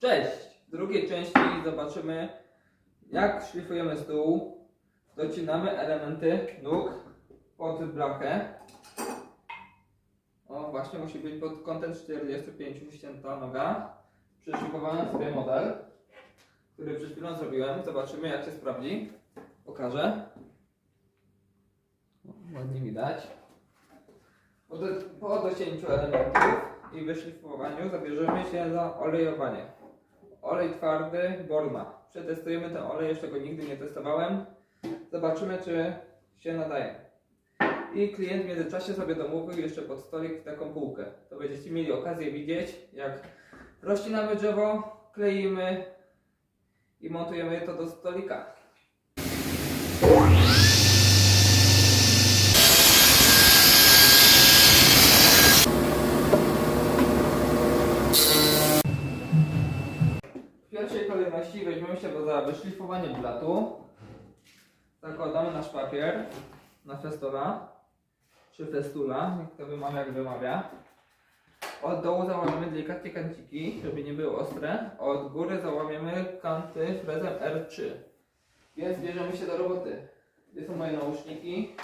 Cześć! W drugiej części zobaczymy jak szlifujemy stół. Docinamy elementy nóg pod blachę. O, właśnie musi być pod kątem 45 ścięta noga. Przyszykowałem sobie model, który przed chwilą zrobiłem. Zobaczymy jak się sprawdzi. Pokażę. Ładnie widać. Po docięciu elementów i wyszlifowaniu zabierzemy się za olejowanie. Olej twardy Borma. Przetestujemy ten olej, jeszcze go nigdy nie testowałem. Zobaczymy, czy się nadaje. I klient w międzyczasie sobie domówił jeszcze pod stolik taką półkę. To będziecie mieli okazję widzieć, jak rozcinamy drzewo, kleimy i montujemy to do stolika. Kolejności weźmiemy się za wyszlifowanie blatu. Zakładamy nasz papier na festola, czy festula, jak to wymawia, jak wymawia. Od dołu załamiemy delikatnie kanciki, żeby nie były ostre. Od góry załamiemy kanty frezem R3. Więc bierzemy się do roboty. Gdzie są moje nauszniki?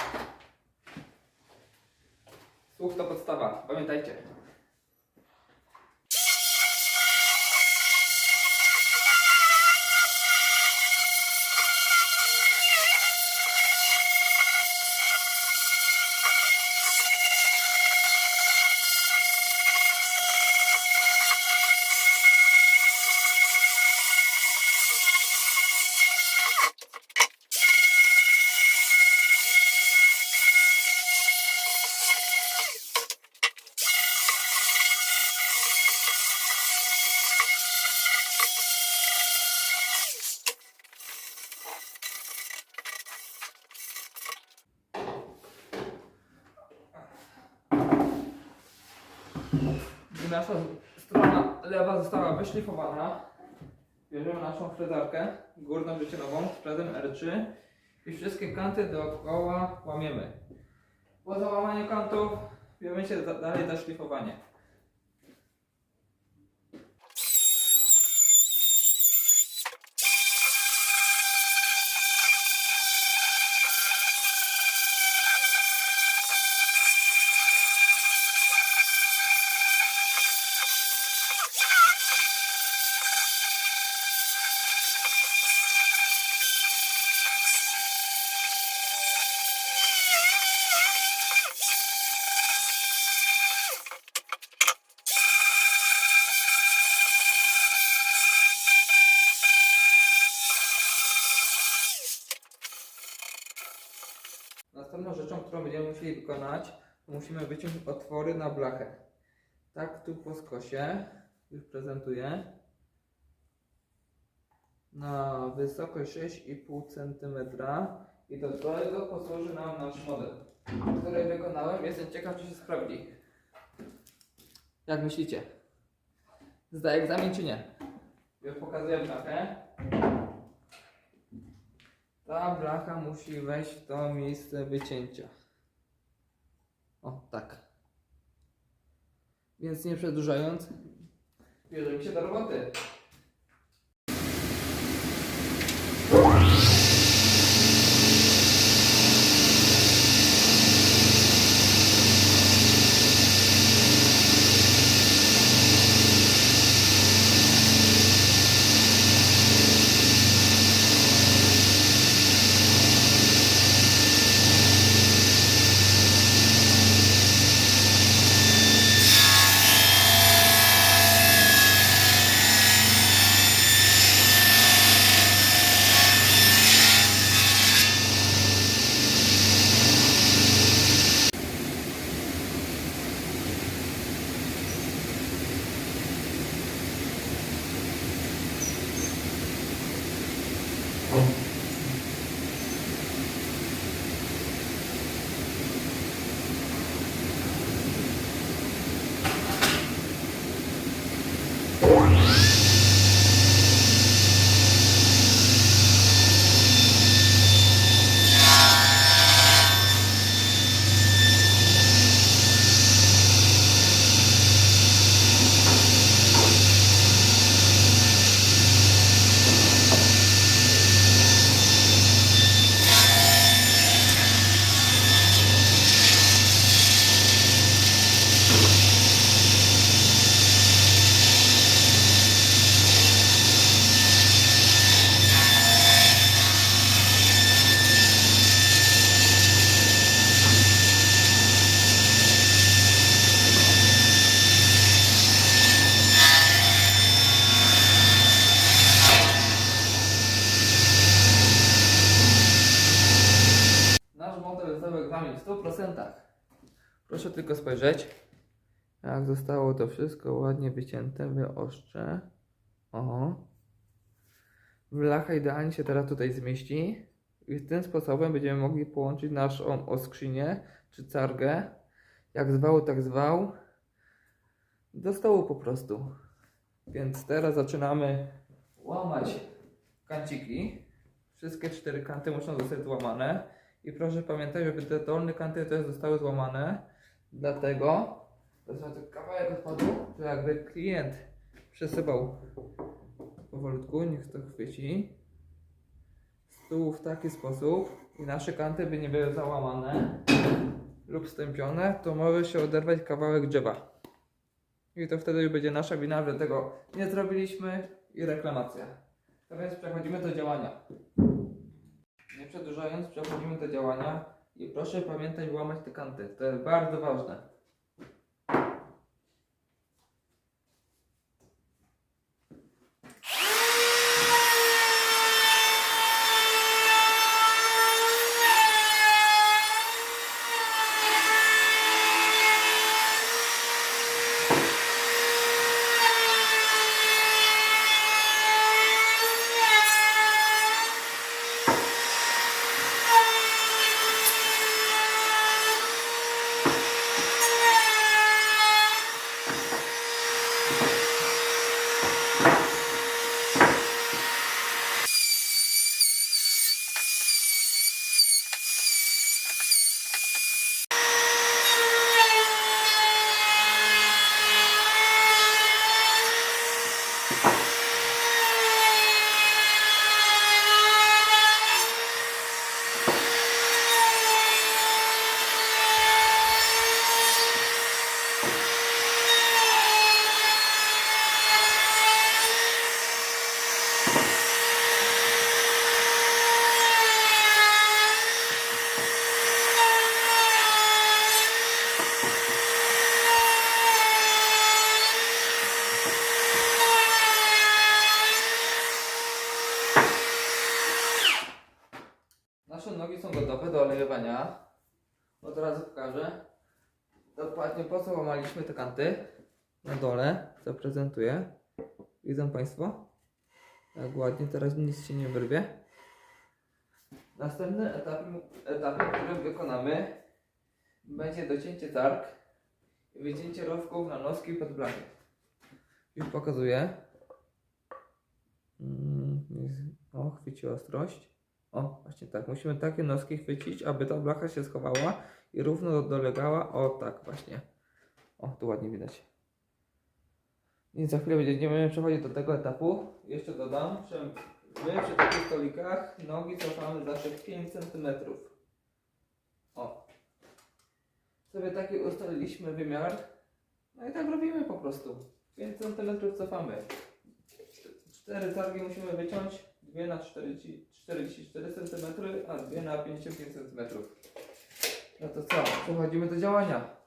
Słuch to podstawa, pamiętajcie. Została wyszlifowana, bierzemy naszą frezarkę górną wycienową z frezem R3 i wszystkie kanty dookoła łamiemy. Po załamaniu kantów bierzemy się dalej za szlifowanie. Następną rzeczą, którą będziemy musieli wykonać, to musimy wyciąć otwory na blachę. Tak tu po skosie, już prezentuję, na wysokość 6,5 cm i do tego posłuży nam nasz model, który wykonałem. Jestem ciekaw, czy się sprawdzi. Jak myślicie? Zdaje egzamin czy nie? Już pokazuję blachę. Ta blacha musi wejść w to miejsce wycięcia. O, tak. Więc nie przedłużając, bierzemy się do roboty. 100%. Proszę tylko spojrzeć, jak zostało to wszystko ładnie wycięte, wyoszczę. O. Blacha idealnie się teraz tutaj zmieści. I tym sposobem będziemy mogli połączyć naszą oskrzynię czy cargę, jak zwał, tak zwał, do stołu po prostu. Więc teraz zaczynamy łamać kanciki. Wszystkie cztery kanty muszą zostać złamane. I proszę pamiętać, żeby te dolne kanty też zostały złamane. Dlatego, to jest kawałek odpadu, że jakby klient przesypał powolutku, niech to chwyci stół w taki sposób i nasze kanty by nie były załamane lub stępione, to może się oderwać kawałek drzewa. I to wtedy już będzie nasza wina, że tego nie zrobiliśmy i reklamacja. A więc przechodzimy do działania. Przedłużając, przechodzimy do działania i proszę pamiętać łamać te kanty. To jest bardzo ważne. Co łamaliśmy te kanty. Na dole zaprezentuję. Widzą Państwo? Jak ładnie, teraz nic się nie wyrwie. Następny etap, etap który wykonamy, będzie docięcie targ i wycięcie rowków na noski pod blachy. Już pokazuję. Mm, O, chwyci ostrość. O, właśnie tak. Musimy takie noski chwycić, aby ta blacha się schowała i równo dolegała. O, tak właśnie. O, tu ładnie widać. I za chwilę będziemy przechodzić do tego etapu. Jeszcze dodam, że my przy takich stolikach nogi cofamy zawsze 5 cm. O. Sobie taki ustaliliśmy wymiar. No i tak robimy po prostu. 5 cm cofamy. Cztery targi musimy wyciąć, dwie na 40, 44 cm, a dwie na 55 cm. No to co? Przechodzimy do działania.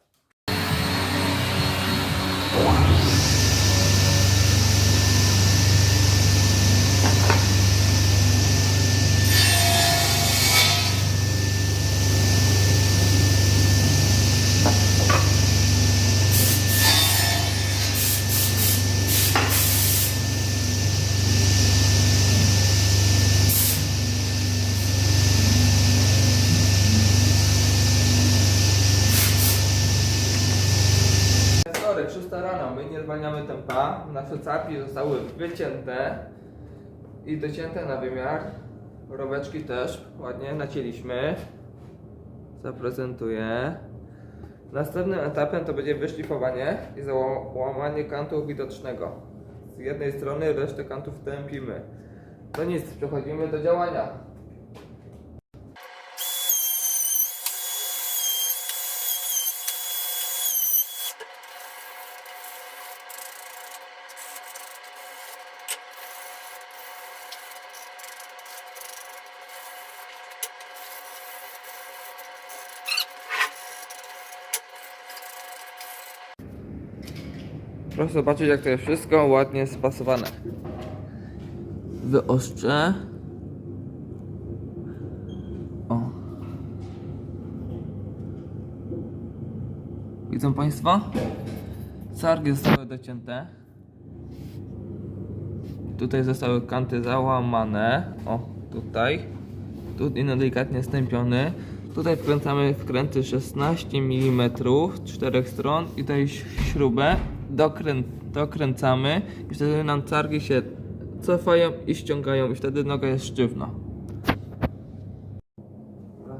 Wtorek, 6 rano, my nie zwalniamy tempa. Nasze capki zostały wycięte i docięte na wymiar. Roweczki też ładnie nacięliśmy. Zaprezentuję. Następnym etapem to będzie wyszlifowanie i załamanie kantu widocznego. Z jednej strony resztę kantów tępimy. To nic, przechodzimy do działania. Proszę zobaczyć jak to jest wszystko ładnie spasowane. Wyostrzę. O. Widzą Państwo? Sargi zostały docięte. Tutaj zostały kanty załamane. O, tutaj. Tu inny delikatnie stępiony. Tutaj wkręcamy wkręty 16 mm czterech stron i tutaj śrubę dokrę dokręcamy i wtedy nam cargi się cofają i ściągają i wtedy noga jest sztywna.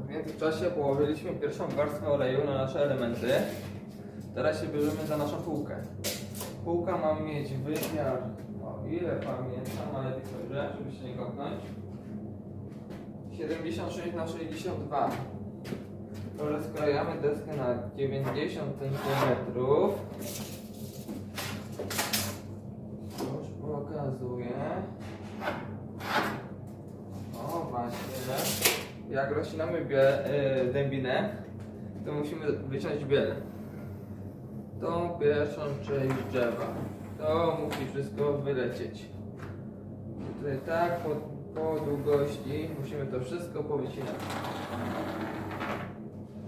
W międzyczasie położyliśmy pierwszą warstwę oleju na nasze elementy. Teraz się bierzemy za naszą półkę. Półka ma mieć wymiar, o ile pamiętam, ale spojrzę, żeby się nie kopnąć. 76 na 62. Rozkrajamy deskę na 90 cm. Już pokazuję. O właśnie. Jak rozcinamy bie, y, dębinę, to musimy wyciąć biel. Tą pierwszą część drzewa. To musi wszystko wylecieć. Tutaj tak po, po długości musimy to wszystko powycinać.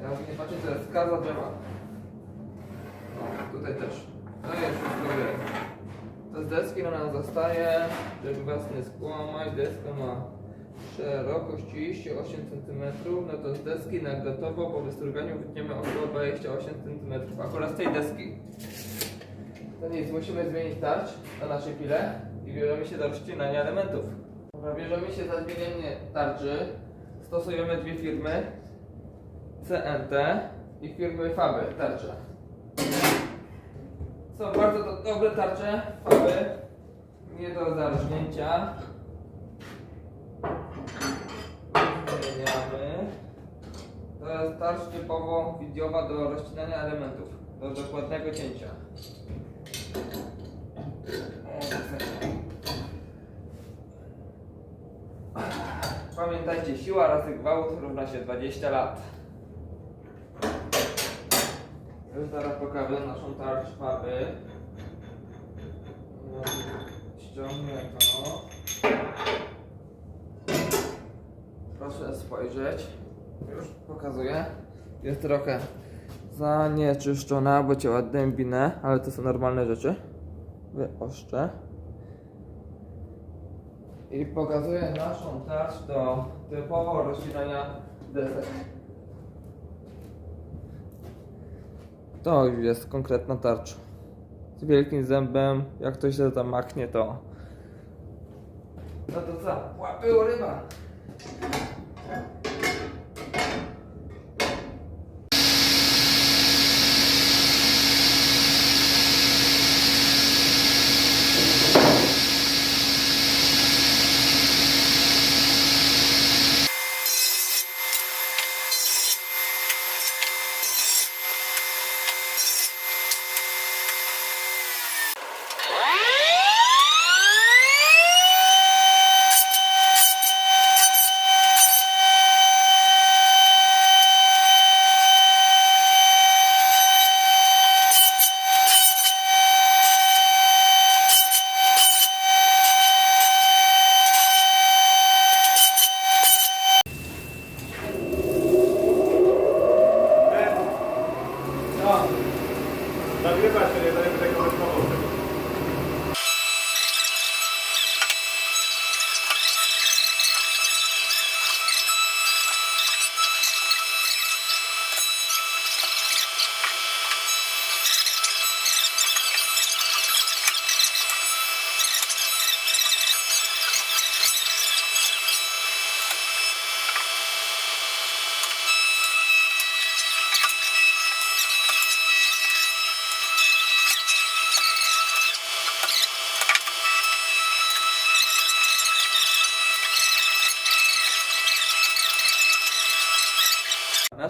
Jak nie patrzcie, to jest skaza drzewa. O, tutaj też. To jest wszystko biel. To z deski ona zostaje, żeby was nie skłamać. Deska ma szerokość 38 cm, no to z deski na gotowo po wystruganiu wytniemy około 28 cm. Akurat z tej deski. To nic, musimy zmienić tarcz na naszej pile i bierzemy się do rozcinania elementów. Dobra, bierzemy się za zmienienie tarczy. Stosujemy dwie firmy. CNT i firmy Faby tarcze. Są bardzo do, dobre tarcze Faby. Nie do zarżnięcia. Zmieniamy. To jest tarcz typowo widiowa do rozcinania elementów, do dokładnego cięcia. Pamiętajcie, siła razy gwałt równa się 20 lat. Już zaraz pokażę naszą tarcz faby. Ściągnę to. Proszę spojrzeć. Już pokazuję. Jest trochę zanieczyszczona, bo ciała dębinę, ale to są normalne rzeczy. Wyoszczę. I pokazuję naszą tarcz do typowo rozcinania desek. To jest konkretna tarcza. Z wielkim zębem, jak ktoś się tam machnie, to... No to co? Łapy ryba!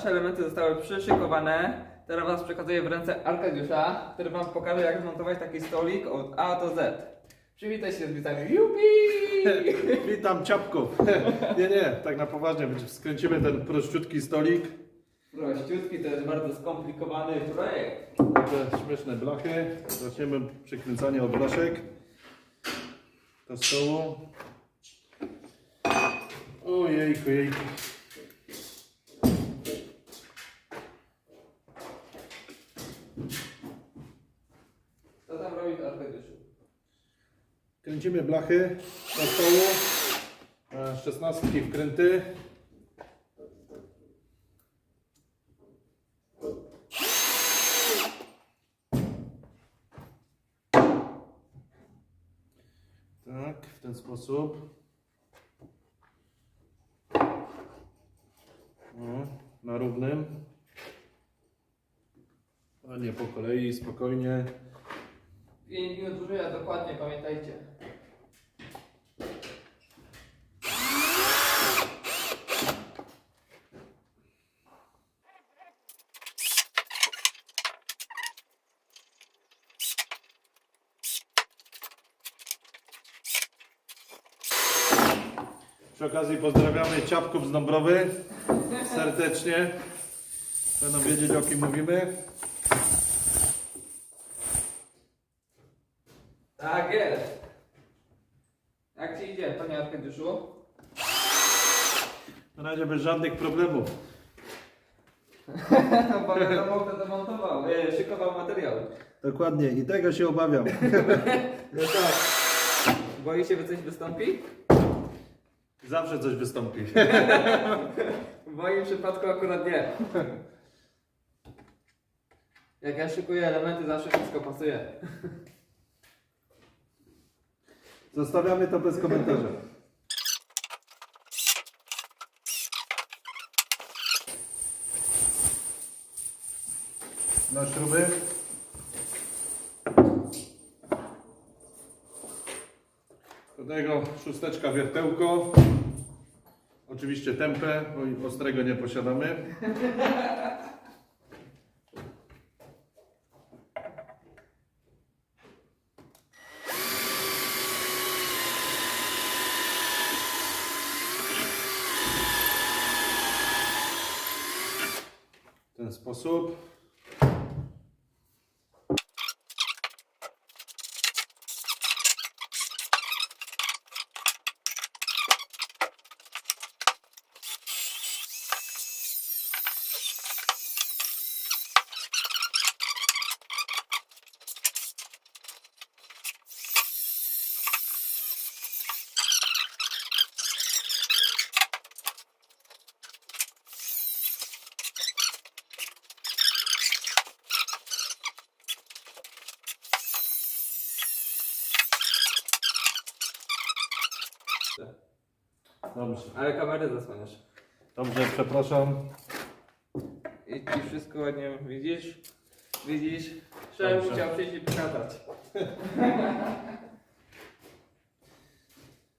Nasze elementy zostały przyszykowane. Teraz Was przekazuję w ręce Arkadiusza, który Wam pokaże jak zmontować taki stolik od A do Z. Przywitaj się z widzami. Jupi! Witam ciapków. Nie, nie, tak na poważnie. Skręcimy ten prościutki stolik. Prościutki to jest bardzo skomplikowany projekt. Te śmieszne blachy. Zaczniemy przykręcanie od blaszek. Do stołu. Ojejku, jejku. Kręcimy blachy do stołu. E, Szesnastki wkręty. Tak, w ten sposób. O, na równym. A nie po kolei, spokojnie. 5 minut dokładnie, pamiętajcie. Przy okazji pozdrawiamy Ciapków z Dąbrowy serdecznie. Będą wiedzieć o kim mówimy. Tak jest. Jak ci idzie, panie Arkadiuszu? Na razie bez żadnych problemów. Bo wiadomo, kto to montował, e, szykował materiały. Dokładnie i tego się obawiam. No tak. Boi się, że coś wystąpi? Zawsze coś wystąpi. W moim przypadku akurat nie. Jak ja szykuję elementy, zawsze wszystko pasuje. Zostawiamy to bez komentarza. Na śruby. Do tego szósteczka wiertełko. Oczywiście tempę, bo ostrego nie posiadamy. Ten sposób. Dobrze. Ale kamerę zasłaniasz. Dobrze, przepraszam. I ci wszystko ładnie widzisz? Widzisz? Szef Dobrze. chciał przyjść i pokazać.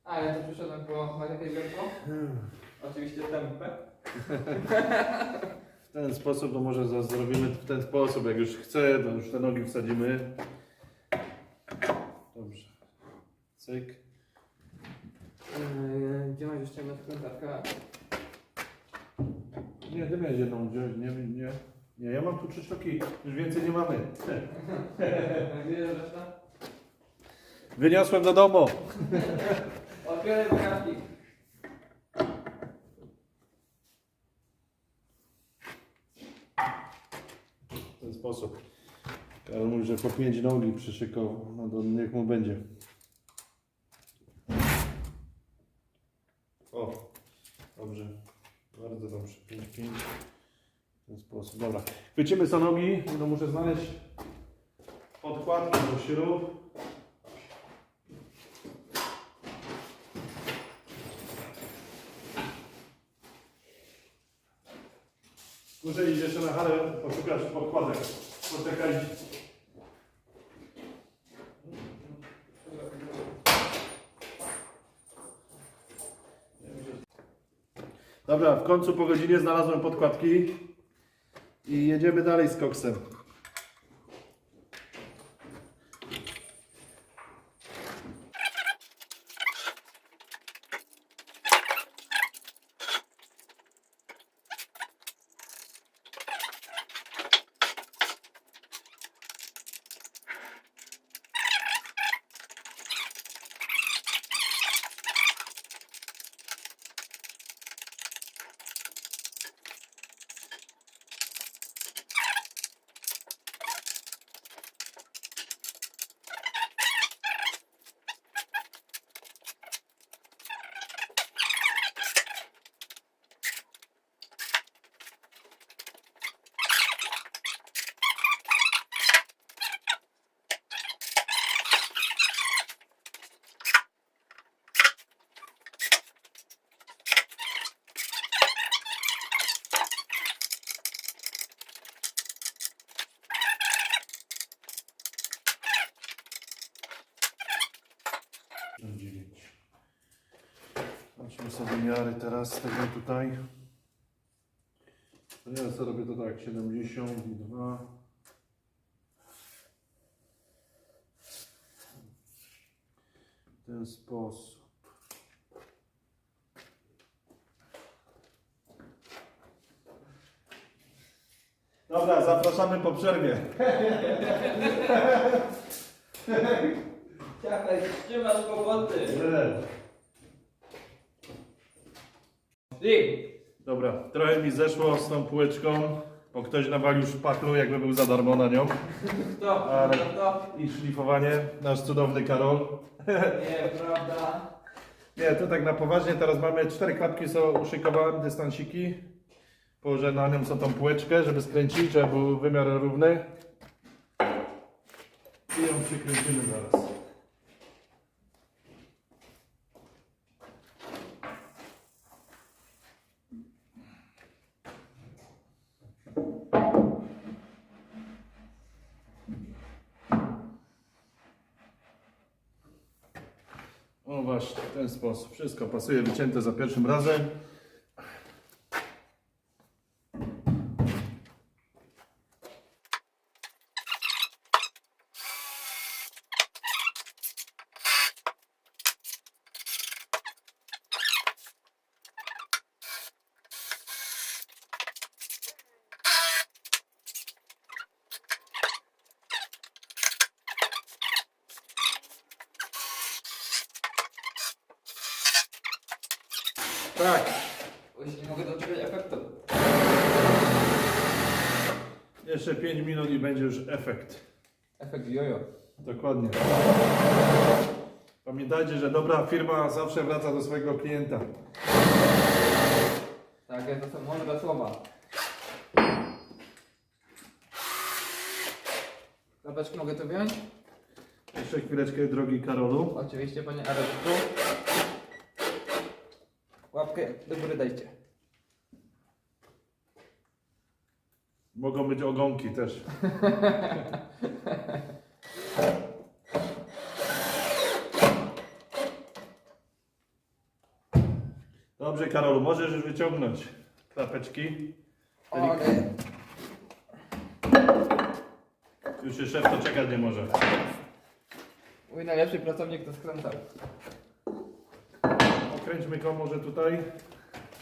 A ja tu przyszedłem po Marię Wielką. Oczywiście tempę. W ten sposób, to może za- zrobimy w ten sposób, jak już chce, to już te nogi wsadzimy. Dobrze. Cyk. Eee, Gdzie masz jeszcze na wkrętarka? Nie, ty miałeś jedną wziąć, nie, nie. Nie, ja mam tu trzy sztuki, już więcej nie mamy. Gdzie jest reszta? Wyniosłem do domu. Otwieraj bramki. W ten sposób. Karol mówi, że po pięć nogi przyszykował, no to niech mu będzie. 10. W ten sposób. Dobra. Chwycimy za nogi. No muszę znaleźć podkładki do śrub. Jeżeli jeszcze na halę poszukać podkładek, poczekaj. Dobra, w końcu po godzinie znalazłem podkładki i jedziemy dalej z koksem. Miary teraz tego tutaj. No ja sobie robię to tak, 72. W ten sposób. Dobra, zapraszamy po przerwie. Ciachaj, trzymasz kłopoty. I Dobra, trochę mi zeszło z tą półeczką, bo ktoś nawalił szpachlu, jakby był za darmo na nią. to, Ale- to, to. I szlifowanie, nasz cudowny Karol. Nie, prawda. Nie, to tak na poważnie, teraz mamy cztery klapki, są uszykowałem, dystansiki. Położę na nią co tą półeczkę, żeby skręcić, żeby był wymiar równy. I ją przykręcimy zaraz. W ten sposób. Wszystko pasuje, wycięte za pierwszym razem. Tak. Już nie mogę doczekać efektu. Jeszcze 5 minut i będzie już efekt. Efekt jojo. Dokładnie. Pamiętajcie, że dobra firma zawsze wraca do swojego klienta. Tak, to są mądre słowa. Klapeczki mogę tu wziąć? Jeszcze chwileczkę, drogi Karolu. Oczywiście, panie Areczku. Łapkę do góry dajcie. Mogą być ogonki też. Dobrze, Karolu, możesz już wyciągnąć klapeczki. Okej. Już się szef to czekać nie może. Mój najlepszy pracownik to skręcał. Okręćmy go może tutaj.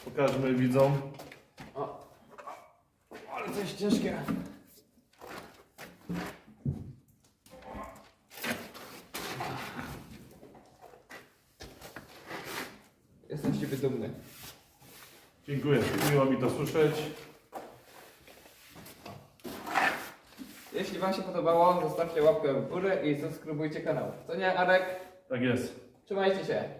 Pokażmy widzom. O. Ale coś ciężkie. Jestem z ciebie dumny. Dziękuję, miło mi to słyszeć. Jeśli Wam się podobało, zostawcie łapkę w górę i subskrybujcie kanał. To nie, Arek? Tak jest. Trzymajcie się.